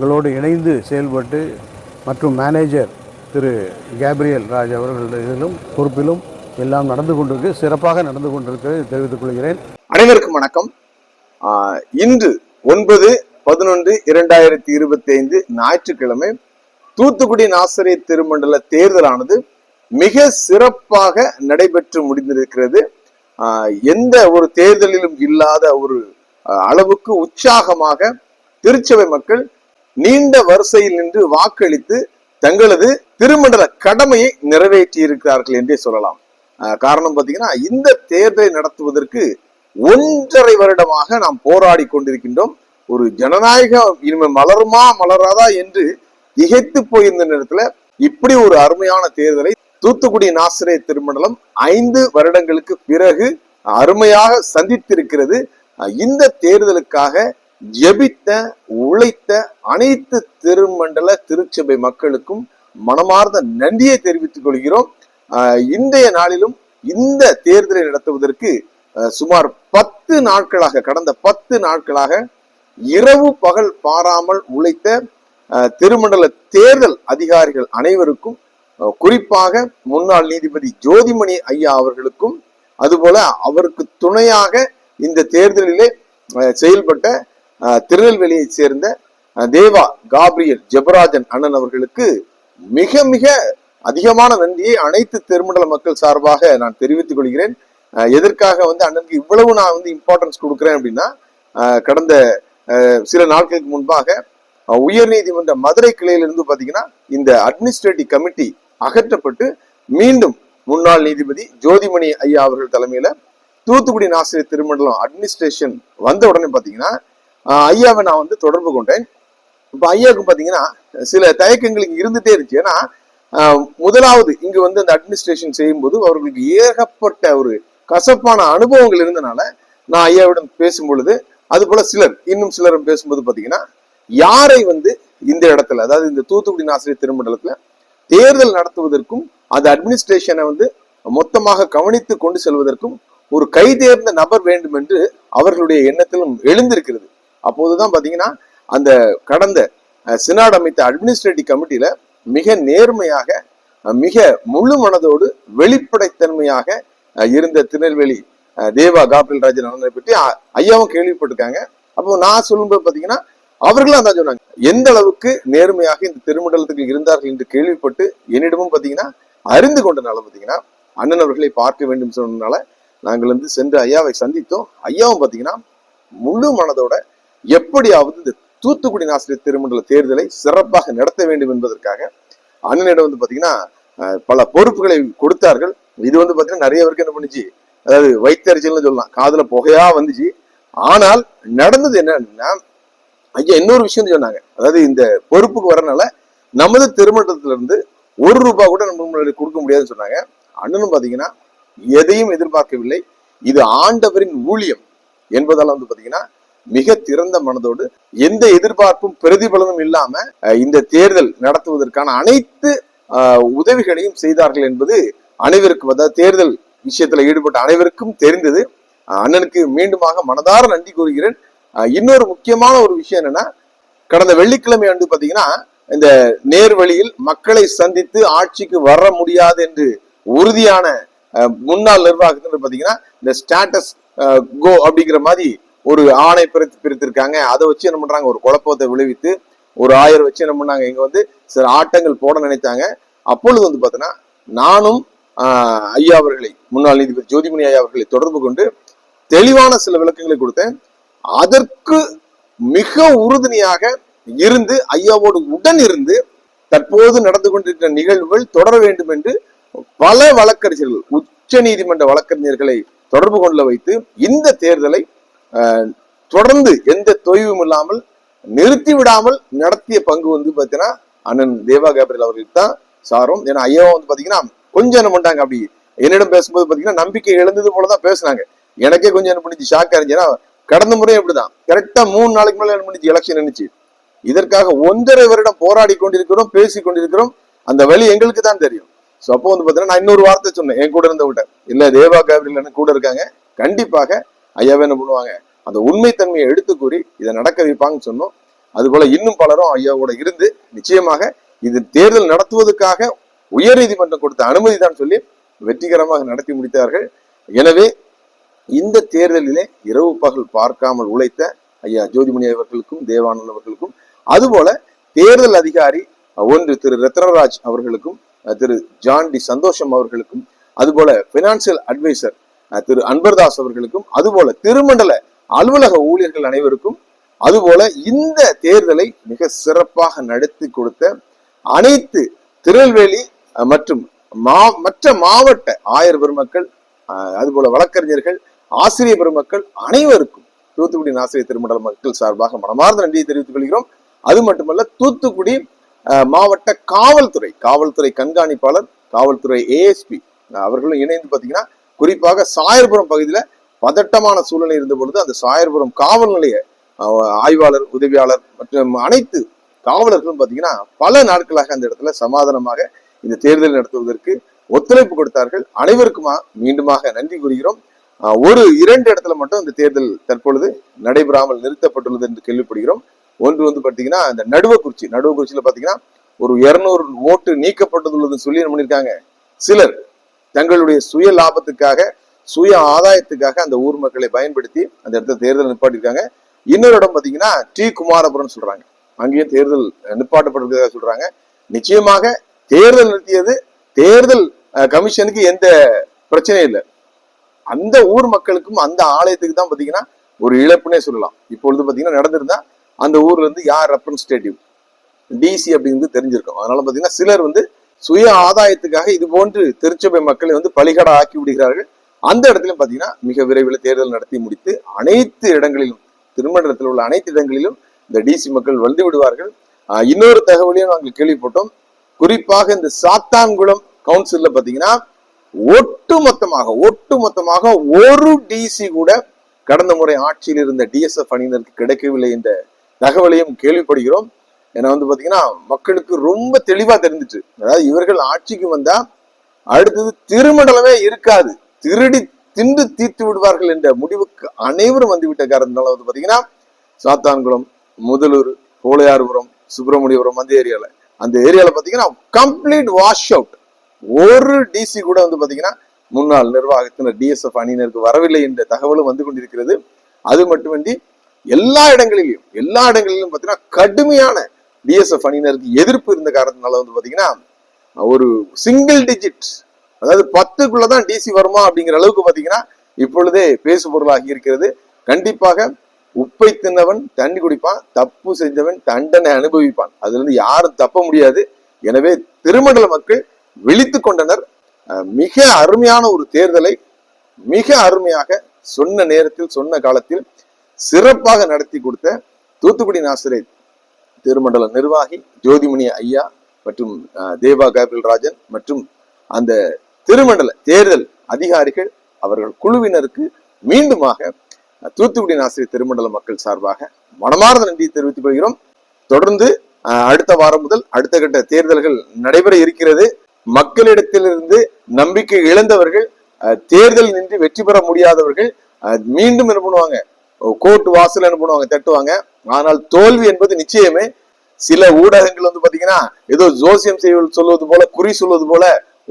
எங்களோடு இணைந்து செயல்பட்டு மற்றும் மேனேஜர் திரு கேப்ரியல் ராஜ் அவர்களுடைய இதிலும் பொறுப்பிலும் எல்லாம் நடந்து கொண்டிருக்கு சிறப்பாக நடந்து கொண்டிருக்கிறது தெரிவித்துக் கொள்கிறேன். அனைவருக்கும் வணக்கம். ஆஹ் இன்று ஒன்பது பதினொன்று இரண்டாயிரத்தி இருபத்தி ஐந்து ஞாயிற்றுக்கிழமை தூத்துக்குடி நாசரே திருமண்டல தேர்தலானது மிக சிறப்பாக நடைபெற்று முடிந்திருக்கிறது. எந்த ஒரு தேர்தலிலும் இல்லாத ஒரு அளவுக்கு உற்சாகமாக திருச்சபை மக்கள் நீண்ட வரிசையில் நின்று வாக்களித்து தங்களது திருமண்டல கடமையை நிறைவேற்றி இருக்கிறார்கள் என்றே சொல்லலாம். காரணம் பார்த்தீங்கன்னா இந்த தேர்தலை நடத்துவதற்கு ஒன்றரை வருடமாக நாம் போராடி கொண்டிருக்கின்றோம். ஒரு ஜனநாயகம் இனிமே மலருமா மலராதா என்று திகைத்து போயிருந்த நேரத்துல இப்படி ஒரு அருமையான தேர்தலை தூத்துக்குடி நாசிரே திருமண்டலம் ஐந்து வருடங்களுக்கு பிறகு அருமையாக சந்தித்திருக்கிறது. இந்த தேர்தலுக்காக ஜெபித்த உழைத்த அனைத்து திருமண்டல திருச்சபை மக்களுக்கும் மனமார்ந்த நன்றியை தெரிவித்துக் கொள்கிறோம். அஹ் இன்றைய நாளிலும் இந்த தேர்தலை நடத்துவதற்கு அஹ் சுமார் பத்து நாட்களாக கடந்த பத்து நாட்களாக இரவு பகல் பாராமல் உழைத்த அஹ், திருமண்டல தேர்தல் அதிகாரிகள் அனைவருக்கும் குறிப்பாக முன்னாள் நீதிபதி ஜோதிமணி ஐயா அவர்களுக்கும் அதுபோல அவருக்கு துணையாக இந்த தேர்தலிலே செயல்பட்ட திருநெல்வேலியைச் சேர்ந்த தேவா காப்ரியல் ஜெபராஜன் அண்ணன் அவர்களுக்கு மிக மிக அதிகமான நன்றியை அனைத்து தெருமண்டல மக்கள் சார்பாக நான் தெரிவித்துக் கொள்கிறேன். எதற்காக வந்து அண்ணனுக்கு இவ்வளவு நான் வந்து இம்பார்ட்டன்ஸ் கொடுக்குறேன் அப்படின்னா கடந்த அஹ், சில நாட்களுக்கு முன்பாக உயர் உயர்நீதிமன்ற மதுரை கிளையிலிருந்து பாத்தீங்கன்னா இந்த அட்மினிஸ்ட்ரேட்டிவ் கமிட்டி அகற்றப்பட்டு மீண்டும் முன்னாள் நீதிபதி ஜோதிமணி ஐயா அவர்கள் தலைமையில தூத்துக்குடி நாசிரியர் திருமண்டலம் அட்மினிஸ்ட்ரேஷன் வந்த உடனே பாத்தீங்கன்னா ஐயாவை நான் வந்து தொடர்பு கொண்டேன். இப்போ ஐயாவுக்கு பாத்தீங்கன்னா சில தயக்கங்கள் இங்க இருந்துகிட்டே இருந்துச்சு. ஏன்னா முதலாவது இங்க வந்து அந்த அட்மினிஸ்ட்ரேஷன் செய்யும்போது அவர்களுக்கு ஏகப்பட்ட ஒரு கசப்பான அனுபவங்கள் இருந்தனால நான் ஐயாவிடம் பேசும் பொழுது அது போல சிலர் இன்னும் சிலரும் பேசும்போது பார்த்தீங்கன்னா யாரை வந்து இந்த இடத்துல அதாவது இந்த தூத்துக்குடி நாசிரியர் திருமண்டலத்தில் தேர்தல் நடத்துவதற்கும் அந்த அட்மினிஸ்ட்ரேஷனை வந்து மொத்தமாக கவனித்து கொண்டு செல்வதற்கும் ஒரு கைதேர்ந்த நபர் வேண்டும் என்று அவர்களுடைய எண்ணத்திலும் எழுந்திருக்கிறது. அப்போதுதான் பாத்தீங்கன்னா அந்த கடந்த சினாட் அமைத்த அட்மினிஸ்ட்ரேட்டிவ் கமிட்டியில மிக நேர்மையாக மிக முழு மனதோடு வெளிப்படைத்தன்மையாக இருந்த திருநெல்வேலி தேவா காபில் ராஜன் நடந்ததை பற்றி ஐயாவும் கேள்விப்பட்டிருக்காங்க. அப்போ நான் சொல்லும்போது பாத்தீங்கன்னா அவர்களும் அதான் சொன்னாங்க எந்த அளவுக்கு நேர்மையாக இந்த திருமண்டலத்துக்கு இருந்தார்கள் என்று கேள்விப்பட்டு என்னிடமும் பாத்தீங்கன்னா அறிந்து கொண்டனால பாத்தீங்கன்னா அண்ணன் அவர்களை பார்க்க வேண்டும் சொன்னதுனால நாங்கள் வந்து சென்று ஐயாவை சந்தித்தோம். ஐயாவும் பாத்தீங்கன்னா முழு மனதோட எப்படியாவது இந்த தூத்துக்குடி நாசிரியர் திருமண்டல தேர்தலை சிறப்பாக நடத்த வேண்டும் என்பதற்காக அண்ணனிடம் வந்து பாத்தீங்கன்னா பல பொறுப்புகளை கொடுத்தார்கள். இது வந்து பாத்தீங்கன்னா நிறைய பேருக்கு என்ன பண்ணுச்சு? அதாவது வைத்தறிச்சல்னு சொல்லலாம். காதுல புகையா வந்துச்சு. ஆனால் நடந்தது என்னன்னா ஐயா இன்னொரு விஷயம் சொன்னாங்க. அதாவது இந்த பொறுப்புக்கு வரனால நமது திருமணத்துல இருந்து ஒரு ரூபாய் கூட நம்ம முன்னாடி கொடுக்க முடியாதுன்னு சொன்னாங்க. அண்ணனும் பாத்தீங்கன்னா எதையும் எதிர்பார்க்கவில்லை. இது ஆண்டவரின் ஊழியம் என்பதால வந்து பாத்தீங்கன்னா மிக திறந்த மனதோடு எந்த எதிர்பார்ப்பும் பிரதிபலனும் இல்லாம இந்த தேர்தல் நடத்துவதற்கான அனைத்து உதவிகளையும் செய்தார்கள் என்பது அனைவருக்கும் அதாவது தேர்தல் விஷயத்துல ஈடுபட்ட அனைவருக்கும் தெரிந்தது. அண்ணனுக்கு மீண்டுமாக மனதார நன்றி கூறுகிறேன். இன்னொரு முக்கியமான ஒரு விஷயம் என்னன்னா கடந்த வெள்ளிக்கிழமை அன்று பாத்தீங்கன்னா இந்த நேர்வழியில் மக்களை சந்தித்து ஆட்சிக்கு வர முடியாது என்று உறுதியான அஹ், முன்னாள் நிர்வாகத்தினர் பாத்தீங்கன்னா இந்த ஸ்டேட்டஸ் கோ அப்படிங்கிற மாதிரி ஒரு ஆணை பிரித்து பிரித்திருக்காங்க. அதை வச்சு என்ன பண்றாங்க? ஒரு குழப்பத்தை விளைவித்து ஒரு ஆயிரம் வச்சு என்ன பண்ணாங்க? இங்க வந்து சில ஆட்டங்கள் போட நினைத்தாங்க அப்பொழுது வந்து பார்த்தோன்னா நானும் ஆஹ், ஐயா அவர்களை முன்னாள் நீதிபதி ஜோதிமணி ஐயா அவர்களை தொடர்பு கொண்டு தெளிவான சில விளக்கங்களை கொடுத்தேன். அதற்கு மிக உறுதுணையாக இருந்து ஐயாவோடு உடன் இருந்து தற்போது நடந்து கொண்டிருக்கிற நிகழ்வுகள் தொடர வேண்டும் என்று பல வழக்கறிஞர்கள் உச்ச நீதிமன்ற வழக்கறிஞர்களை தொடர்பு கொள்ள வைத்து இந்த தேர்தலை தொடர்ந்து எந்த தொய்வும் இல்லாமல் நிறுத்தி விடாமல் நடத்திய பங்கு வந்து பாத்தீங்கன்னா அண்ணன் தேவா கேப்ரியல் அவர்களுக்கு தான் சாரும். ஏன்னா ஐயாவும் வந்து பாத்தீங்கன்னா கொஞ்சம் என்ன பண்ணிட்டாங்க அப்படி என்னிடம் பேசும்போது பாத்தீங்கன்னா நம்பிக்கை இழந்தது போலதான் பேசுனாங்க. எனக்கே கொஞ்சம் என்ன பண்ணிச்சு ஷாக்கா இருந்துச்சு. ஏன்னா கடந்த முறையும் இப்படிதான். கரெக்டா மூணு நாளைக்கு மேல என்ன பண்ணிச்சு எலெக்ஷன் நினைச்சு இதற்காக ஒன்றரை வருடம் போராடி கொண்டிருக்கிறோம் பேசி கொண்டிருக்கிறோம். அந்த வழி எங்களுக்கு தான் தெரியும். சோ அப்போ வந்து பாத்தீங்கன்னா நான் இன்னொரு வார்த்தை சொன்னேன் என் கூட இருந்த விட்ட இல்ல தேவா கேப்ரியல் கூட இருக்காங்க. கண்டிப்பாக ஐயாவே என்ன பண்ணுவாங்க? அந்த உண்மைத்தன்மையை எடுத்து கூறி இதை நடக்க வைப்பாங்கன்னு சொன்னோம். அதுபோல இன்னும் பலரும் ஐயாவோட இருந்து நிச்சயமாக இது தேர்தல் நடத்துவதற்காக உயர்நீதிமன்றம் கொடுத்த அனுமதி தான் சொல்லி வெற்றிகரமாக நடத்தி முடித்தார்கள். எனவே இந்த தேர்தலிலே இரவு பகல் பார்க்காமல் உழைத்த ஐயா ஜோதிமணி அவர்களுக்கும் தேவானந்த் அவர்களுக்கும் அதுபோல தேர்தல் அதிகாரி ஒன்று திரு ரத்னராஜ் அவர்களுக்கும் திரு ஜான் டி சந்தோஷம் அவர்களுக்கும் அதுபோல பினான்சியல் அட்வைசர் திரு அன்பர்தாஸ் அவர்களுக்கும் அதுபோல திருமண்டல அலுவலக ஊழியர்கள் அனைவருக்கும் அதுபோல இந்த தேர்தலை மிக சிறப்பாக நடத்தி கொடுத்த அனைத்து திருநெல்வேலி மற்றும் மா மற்ற மாவட்ட ஆயர் பெருமக்கள் அதுபோல வழக்கறிஞர்கள் ஆசிரியர் பெருமக்கள் அனைவருக்கும் தூத்துக்குடி ஆசிரியர் திருமண்டல மக்கள் சார்பாக மனமார்ந்த நன்றியை தெரிவித்துக் கொள்கிறோம். அது மட்டுமல்ல தூத்துக்குடி மாவட்ட காவல்துறை காவல்துறை கண்காணிப்பாளர் காவல்துறை ஏஎஸ்பி அவர்களும் இணைந்து பார்த்தீங்கன்னா குறிப்பாக சாயர்புரம் பகுதியில் பதட்டமான சூழ்நிலை இருந்த பொழுது அந்த சாயர்புரம் காவல் நிலைய ஆய்வாளர் உதவியாளர் மற்றும் அனைத்து காவலர்களும் பார்த்தீங்கன்னா பல நாட்களாக அந்த இடத்துல சமாதானமாக இந்த தேர்தல் நடத்துவதற்கு ஒத்துழைப்பு கொடுத்தார்கள். அனைவருக்குமா மீண்டுமாக நன்றி கூறுகிறோம். ஒரு இரண்டு இடத்துல மட்டும் இந்த தேர்தல் தற்பொழுது நடைபெறாமல் நிறுத்தப்பட்டுள்ளது என்று கேள்விப்படுகிறோம். ஒன்று வந்து பார்த்தீங்கன்னா இந்த நடுவக்குறிச்சி நடுவக்குறிச்சியில பார்த்தீங்கன்னா ஒரு இருநூறு ஓட்டு நீக்கப்பட்டுள்ளதுன்னு சொல்லி என்ன பண்ணியிருக்காங்க சிலர் தங்களுடைய சுய லாபத்துக்காக சுய ஆதாயத்துக்காக அந்த ஊர் மக்களை பயன்படுத்தி அந்த இடத்துல தேர்தல் நிப்பாட்டியிருக்காங்க. இன்னொரு இடம் பார்த்தீங்கன்னா டி குமாரபுரம் சொல்றாங்க. அங்கேயும் தேர்தல் நிப்பாட்டப்பட்டிருக்கிறதா சொல்றாங்க. நிச்சயமாக தேர்தல் நிறுத்தியது தேர்தல் கமிஷனுக்கு எந்த பிரச்சனையும் இல்லை. அந்த ஊர் மக்களுக்கும் அந்த ஆலயத்துக்கு தான் பார்த்தீங்கன்னா ஒரு இழப்புனே சொல்லலாம். இப்பொழுது பார்த்தீங்கன்னா நடந்திருந்தா அந்த ஊர்ல இருந்து யார் ரெப்ரன்ஸ்டேட்டிவ் டிசி அப்படிங்கிறது தெரிஞ்சிருக்கும். அதனால பார்த்தீங்கன்னா சிலர் வந்து சுய ஆதாயத்துக்காக இது போன்று திருச்சபை மக்களை வந்து பலிகடா ஆக்கி விடுகிறார்கள். அந்த இடத்துல பார்த்தீங்கன்னா மிக விரைவில் தேர்தல் நடத்தி முடித்து அனைத்து இடங்களிலும் திருமணத்தில் உள்ள அனைத்து இடங்களிலும் இந்த டிசி மக்கள் வந்து விடுவார்கள். இன்னொரு தகவலையும் நாங்கள் கேள்விப்பட்டோம். குறிப்பாக இந்த சாத்தான்குளம் கவுன்சில்ல பார்த்தீங்கன்னா ஒட்டுமொத்தமாக ஒட்டுமொத்தமாக ஒரு டிசி கூட கடந்த முறை ஆட்சியில் இருந்த டிஎஸ்எஃப் அணியினருக்கு கிடைக்கவில்லை என்ற தகவலையும் கேள்விப்படுகிறோம். ஏன்னா வந்து பாத்தீங்கன்னா மக்களுக்கு ரொம்ப தெளிவா தெரிஞ்சிச்சு. அதாவது இவர்கள் ஆட்சிக்கு வந்தா அடுத்தது திருமண்டலமே இருக்காது. திருடி தின்று தீர்த்து விடுவார்கள் என்ற முடிவுக்கு அனைவரும் வந்துவிட்ட காரணத்தினால வந்து பாத்தீங்கன்னா சாத்தான்குளம் முதலூர் கோளையார்புரம் சுப்பிரமணியபுரம் அந்த ஏரியால. அந்த ஏரியால பாத்தீங்கன்னா கம்ப்ளீட் வாஷ் அவுட் ஒரு டிசி கூட வந்து பாத்தீங்கன்னா முன்னாள் நிர்வாகத்தினர் டிஎஸ்எஃப் அணியினருக்கு வரவில்லை என்ற தகவலும் வந்து கொண்டிருக்கிறது. அது மட்டுமின்றி எல்லா இடங்களிலும் எல்லா இடங்களிலும் பாத்தீங்கன்னா கடுமையான டிஎஸ்எஃப் அணியினருக்கு எதிர்ப்பு இருந்த காரணத்தினால வந்து பாத்தீங்கன்னா ஒரு சிங்கிள் டிஜிட் அதாவது பத்துக்குள்ளதான் டிசி வருமா அப்படிங்கிற அளவுக்கு பாத்தீங்கன்னா இப்பொழுதே பேசு பொருளாகி இருக்கிறது. கண்டிப்பாக உப்பை தின்னவன் தண்ணி குடிப்பான் தப்பு செஞ்சவன் தண்டனை அனுபவிப்பான். அதுல இருந்து யாரும் தப்ப முடியாது. எனவே திருமண்டல மக்கள் விழித்து கொண்டனர். மிக அருமையான ஒரு தேர்தலை மிக அருமையாக சொன்ன நேரத்தில் சொன்ன காலத்தில் சிறப்பாக நடத்தி கொடுத்த தூத்துக்குடி நாசிரை திருமண்டல நிர்வாகி ஜோதிமணி ஐயா மற்றும் தேவா கேபிள் ராஜன் மற்றும் அந்த திருமண்டல தேர்தல் அதிகாரிகள் அவர்கள் குழுவினருக்கு மீண்டுமாக தூத்துக்குடி நாசிரியர் திருமண்டல மக்கள் சார்பாக மனமார்ந்த நன்றியை தெரிவித்துக் கொள்கிறோம். தொடர்ந்து அஹ், அடுத்த வாரம் முதல் அடுத்த கட்ட தேர்தல்கள் நடைபெற இருக்கிறது. மக்களிடத்திலிருந்து நம்பிக்கை இழந்தவர்கள் அஹ், தேர்தல் நின்று வெற்றி பெற முடியாதவர்கள் மீண்டும் என்ன பண்ணுவாங்க? கோர்ட் வாசல் என்ன பண்ணுவாங்க? தட்டுவாங்க. ஆனால் தோல்வி என்பது நிச்சயமே. சில ஊடகங்கள் வந்து பாத்தீங்கன்னா ஏதோ ஜோசியம் செய்வது சொல்வது போல குறி சொல்வது போல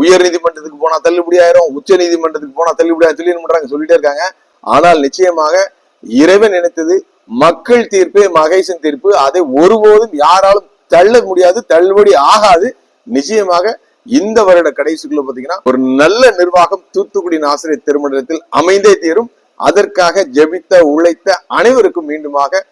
உயர் நீதிமன்றத்துக்கு போனா தள்ளுபடி ஆயிரும் உச்ச நீதிமன்றத்துக்கு போனா தள்ளுபடி ஆயிரும் சொல்லி பண்றாங்க சொல்லிட்டே இருக்காங்க. ஆனால் நிச்சயமாக இறைவன் நினைத்தது மக்கள் தீர்ப்பு மகேசன் தீர்ப்பு அதை ஒருபோதும் யாராலும் தள்ள முடியாது தள்ளுபடி ஆகாது. நிச்சயமாக இந்த வருட கடைசிக்குள்ள பாத்தீங்கன்னா ஒரு நல்ல நிர்வாகம் தூத்துக்குடி ஆசிரியர் திருமணத்தில் அமைந்தே தீரும். அதற்காக ஜெபித்த உழைத்த அனைவருக்கும் மீண்டுமாக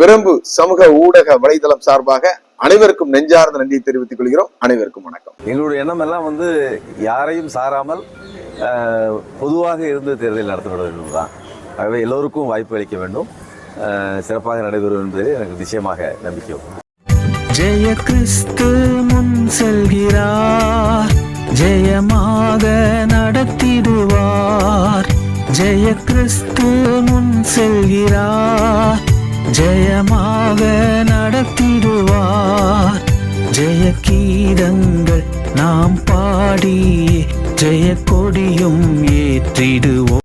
பிரம்பு சமூக ஊடக வலைதளம் சார்பாக அனைவருக்கும் நெஞ்சார்ந்த நன்றியை தெரிவித்துக் கொள்கிறோம். அனைவருக்கும் வணக்கம். எங்களுடைய எண்ணம் எல்லாம் வந்து யாரையும் சாராமல் பொதுவாக இருந்து தேர்தல் நடத்தப்பட வேண்டும் தான் ஆகவே எல்லோருக்கும் வாய்ப்பு அளிக்க வேண்டும். சிறப்பாக நடைபெறும் என்பதில் எனக்கு நிச்சயமாக நம்பிக்கை. ஜெய கிறிஸ்து முன் செல்கிறார். ஜெயமாக நடத்திடுவார். ஜெய கிறிஸ்து முன் செல்கிறார். ஜெயமாக நடத்திடுவார். ஜெய கீதங்கள் நாம் பாடி ஜெய கொடியும் ஏற்றிடுவோம்.